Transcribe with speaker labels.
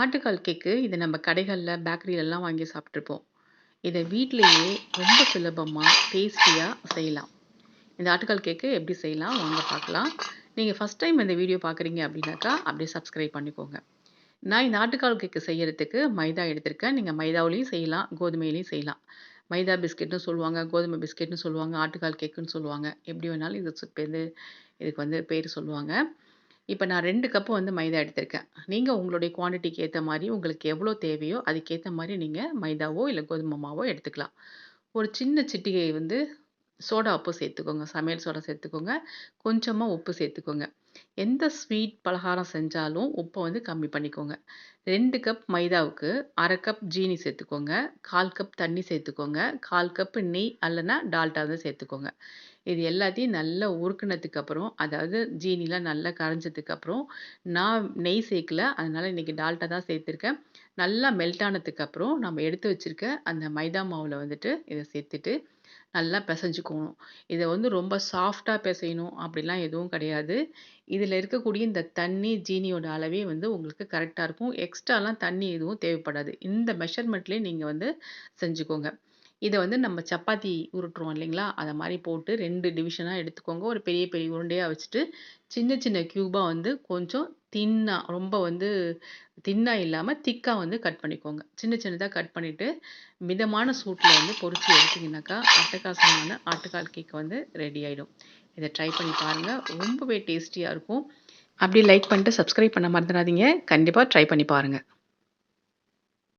Speaker 1: ஆட்டுக்கால் கேக்கு இதை நம்ம கடைகளில் பேக்கரியிலலாம் வாங்கி சாப்பிட்ருப்போம் இதை வீட்லேயே ரொம்ப சுலபமாக டேஸ்டியாக செய்யலாம். இந்த ஆட்டுக்கால் கேக்கு எப்படி செய்யலாம் வாங்க பார்க்கலாம். நீங்கள் ஃபஸ்ட் டைம் இந்த வீடியோ பார்க்குறீங்க அப்படின்னாக்கா, அப்படியே சப்ஸ்கிரைப் பண்ணிக்கோங்க. நான் இந்த ஆட்டுக்கால் கேக்கு செய்கிறதுக்கு மைதா எடுத்திருக்கேன். நீங்கள் மைதாவிலையும் செய்யலாம், கோதுமையிலையும் செய்யலாம். மைதா பிஸ்கெட்னு சொல்லுவாங்க, கோதுமை பிஸ்கெட்னு சொல்லுவாங்க, ஆட்டுக்கால் கேக்குன்னு சொல்லுவாங்க. எப்படி வேணாலும் இது இது இதுக்கு வந்து பேர் சொல்லுவாங்க. இப்போ நான் ரெண்டு கப்பு வந்து மைதா எடுத்திருக்கேன். நீங்கள் உங்களுடைய குவான்டிட்டிக்கு ஏற்ற மாதிரி உங்களுக்கு எவ்வளோ தேவையோ அதுக்கேற்ற மாதிரி நீங்கள் மைதாவோ, இல்லை கோதுமை மாவோ எடுத்துக்கலாம். ஒரு சின்ன சிட்டிகை வந்து சோடா உப்பு சேர்த்துக்கோங்க. சமையல் சோடா சேர்த்துக்கோங்க. கொஞ்சமாக உப்பு சேர்த்துக்கோங்க. எந்த ஸ்வீட் பலகாரம் செஞ்சாலும் உப்பை வந்து கம்மி பண்ணிக்கோங்க. ரெண்டு கப் மைதாவுக்கு அரை கப் ஜீனி சேர்த்துக்கோங்க. 1/4 கப் தண்ணி சேர்த்துக்கோங்க. 1/4 கப் நெய் அல்லனா டால்டா வந்து சேர்த்துக்கோங்க. இது எல்லாத்தையும் நல்லா உருக்குனதுக்கப்புறம் அதாவது ஜீனிலாம் நல்லா கரைஞ்சதுக்கப்புறம் நான் நெய் சேர்க்கல. அதனால் இன்னைக்கு டால்டா தான் சேர்த்துருக்கேன். நல்லா மெல்ட் ஆனதுக்கப்புறம் நம்ம எடுத்து வச்சிருக்க அந்த மைதா மாவில் வந்துட்டு இதை சேர்த்துட்டு, நல்லா பிசைஞ்சுக்கணும் இதை வந்து ரொம்ப சாஃப்டாக பிசையணும் அப்படிலாம் எதுவும் கிடையாது. இதில் இருக்கக்கூடிய இந்த தண்ணி, ஜீனியோட அளவே வந்து உங்களுக்கு கரெக்டாக இருக்கும். எக்ஸ்ட்ராலாம் தண்ணி எதுவும் தேவைப்படாது. இந்த மெஷர்மெண்ட்லேயே நீங்கள் வந்து செஞ்சுக்கோங்க. இதை வந்து நம்ம சப்பாத்தி உருட்டுறோம் இல்லைங்களா? அதை மாதிரி போட்டு ரெண்டு டிவிஷனாக எடுத்துக்கோங்க. ஒரு பெரிய பெரிய உருண்டையாக வச்சுட்டு, சின்ன சின்ன க்யூபாக வந்து கொஞ்சம் தின்னாக ரொம்ப வந்து தின்னா இல்லாமல் திக்காக வந்து கட் பண்ணிக்கோங்க. சின்ன சின்னதாக கட் பண்ணிவிட்டு மிதமான சூட்டில் வந்து பொறிச்சு எடுத்திங்கனாக்கா அட்டகாசமான ஆட்டுக்கால் கேக் வந்து ரெடி ஆகிடும் இதை ட்ரை பண்ணி பாருங்கள் ரொம்பவே டேஸ்டியாக இருக்கும். அப்படியே லைக் பண்ணிட்டு சப்ஸ்கிரைப் பண்ண மறந்துடாதீங்க. கண்டிப்பாக ட்ரை பண்ணி பாருங்கள்